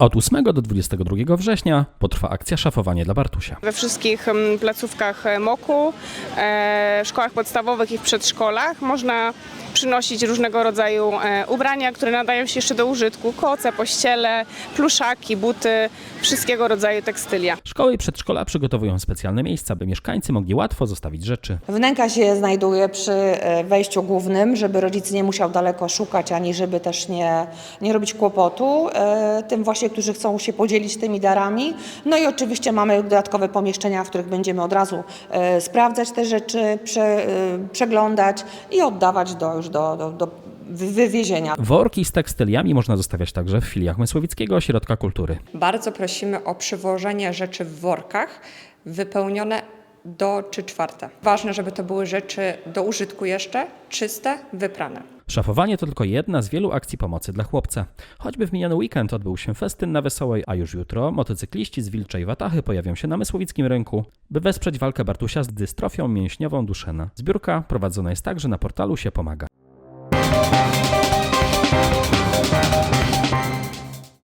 Od 8 do 22 września potrwa akcja Szafowanie dla Bartusia. We wszystkich placówkach e, MOKU, e, szkołach podstawowych i w przedszkolach można przynosić różnego rodzaju e, ubrania, które nadają się jeszcze do użytku. Koce, pościele, pluszaki, buty, wszystkiego rodzaju tekstylia. Szkoły i przedszkola przygotowują specjalne miejsca, by mieszkańcy mogli łatwo zostawić rzeczy. Wnęka się znajduje przy wejściu głównym, żeby rodzic nie musiał daleko szukać, ani żeby też nie, nie robić kłopotu tym właśnie, którzy chcą się podzielić tymi darami. No i oczywiście mamy dodatkowe pomieszczenia, w których będziemy od razu e, sprawdzać te rzeczy, prze, e, przeglądać i oddawać do, już do, do, do wy- wywiezienia. Worki z tekstyliami można zostawiać także w filiach Mysłowickiego Ośrodka Kultury. Bardzo prosimy o przywożenie rzeczy w workach wypełnione do 3 czwarte. Ważne, żeby to były rzeczy do użytku jeszcze, czyste, wyprane. Szafowanie to tylko jedna z wielu akcji pomocy dla chłopca. Choćby w miniony weekend odbył się festyn na Wesołej, a już jutro motocykliści z Wilczej Watachy pojawią się na Mysłowickim Rynku, by wesprzeć walkę Bartusia z dystrofią mięśniową Duszena. Zbiórka prowadzona jest także na portalu się pomaga.